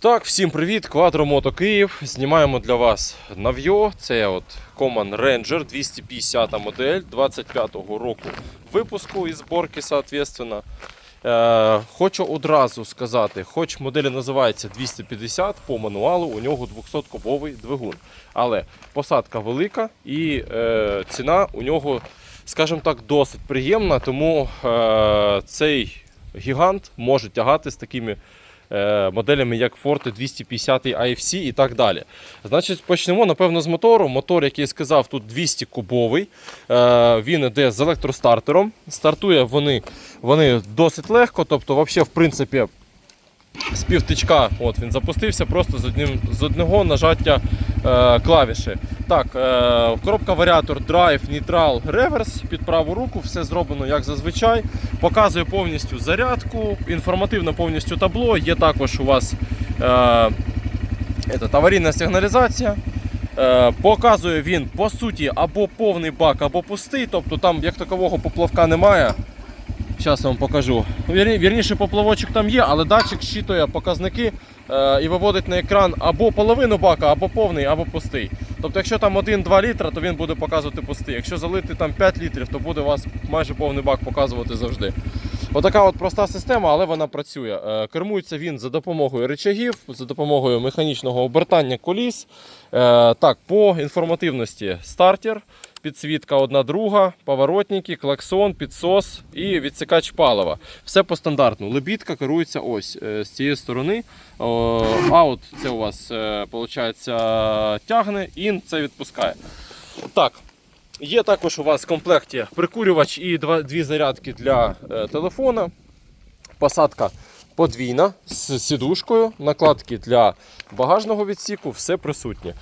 Так, всім привіт! Квадромото Київ. Знімаємо для вас Нав'йо. Це от Common Ranger 250 модель 25-го року випуску і зборки, соответственно. Е, хочу одразу сказати, хоч модель називається 250 по мануалу, у нього 200-кубовий двигун. Але посадка велика і е, ціна у нього, скажімо так, досить приємна, тому е, цей гігант може тягати з такими моделями, як Forte 250 IFC і так далі. Значить, почнемо, напевно, з мотору. Мотор, який я сказав, тут 200 кубовий. Е, він іде з електростартером. Стартує вони, вони досить легко, тобто, взагалі, в принципі, з півтичка от він запустився просто з, одним, з одного нажаття е, клавіші. Так, е, коробка варіатор Drive, Neutral, Reverse під праву руку, все зроблено як зазвичай. Показує повністю зарядку, інформативно повністю табло. Є також у вас е, аварійна сигналізація. Е, Показує він по суті або повний бак, або пустий. Тобто там як такового поплавка немає. Зараз вам покажу. Вірніше, поплавочок там є, але датчик щитує показники е, і виводить на екран або половину бака, або повний, або пустий. Тобто, якщо там 1-2 літра, то він буде показувати пустий. Якщо залити там 5 літрів, то буде у вас майже повний бак показувати завжди. Отака от проста система, але вона працює. Е, Кермується він за допомогою рычагів, за допомогою механічного обертання коліс. Е, Так, по інформативності стартер, підсвітка одна друга, поворотники, клаксон, підсос і відсікач палива. Все по стандартну. Лебідка керується ось е, з цієї сторони. Аут це у вас виходить, тягне, ін це відпускає. Так, Є також у вас в комплекті прикурювач і дві зарядки для е, телефона. Посадка подвійна з сідушкою, накладки для багажного відсіку, все присутнє.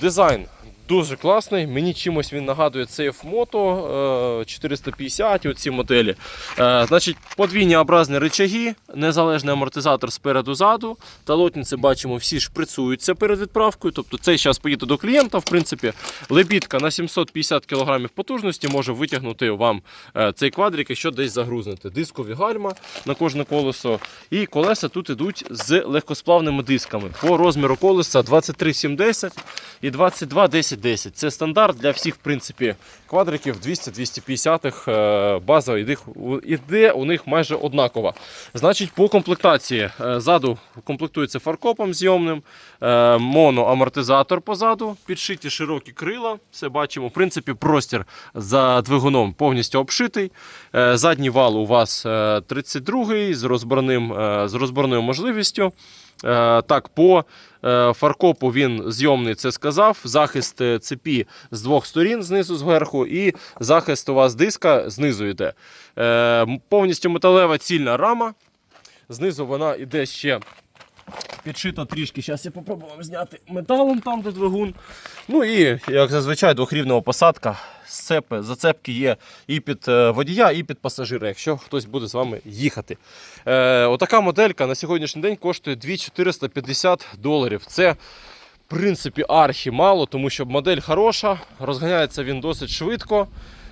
Дизайн дуже класний. Мені чимось він нагадує CF Moto е, 450 оці моделі. Е, Значить, подвійні образні рычаги, незалежний амортизатор спереду-ззаду. Талотниці бачимо, всі шприцуються перед відправкою. Тобто цей час поїде до клієнта. В принципі, лебідка на 750 кг потужності може витягнути вам е, цей квадрик, якщо десь загрузнете. Дискові гальма на кожне колесо. І колеса тут йдуть з легкосплавними дисками. По розміру колеса 23,710 і 22,1010. Це стандарт для всіх, в принципі, квадриків 200-250 е, база іде, у них майже однакова. Значить, по комплектації е, ззаду комплектується фаркопом зйомним, е, моноамортизатор позаду, підшиті широкі крила. Все бачимо. В принципі, простір за двигуном повністю обшитий. Задній вал у вас е, 32 з, розборним, з розборною можливістю. Е, Так, по е, фаркопу він зйомний, це сказав. Захист е, цепі з двох сторін, знизу зверху, і захист у вас диска знизу йде. Повністю металева цільна рама. Знизу вона йде ще підшита трішки. Зараз я попробую зняти металом там, де двигун. Ну і, як зазвичай, двохрівнева посадка. Сцепи, зацепки є і під е, водія, і під пасажира, якщо хтось буде з вами їхати. Е, отака моделька на сьогоднішній день коштує 2450 доларів. Це, в принципі, архі мало, тому що модель хороша, розганяється він досить швидко.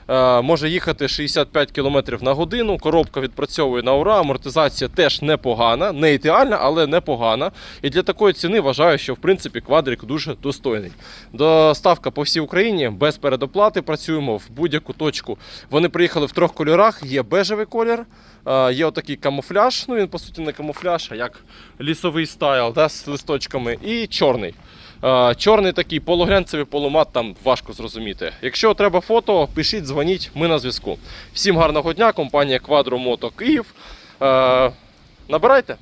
Е, може їхати 65 км на годину. Коробка відпрацьовує на ура. Амортизація теж непогана, не ідеальна, але непогана. І для такої ціни вважаю, що в принципі квадрик дуже достойний. Доставка по всій Україні без передоплати. Працюємо в будь-яку точку. Вони приїхали в трьох кольорах: є бежевий колір, е, є отакий камуфляж. Ну він по суті не камуфляж, а як лісовий стайл да, з листочками, і чорний. Е, Чорний такий полуглянцевий полумат, там важко зрозуміти. Якщо треба фото, пишіть, дзвоніть, ми на зв'язку. Всім гарного дня, компанія Quadro Moto Київ. Е, Набирайте.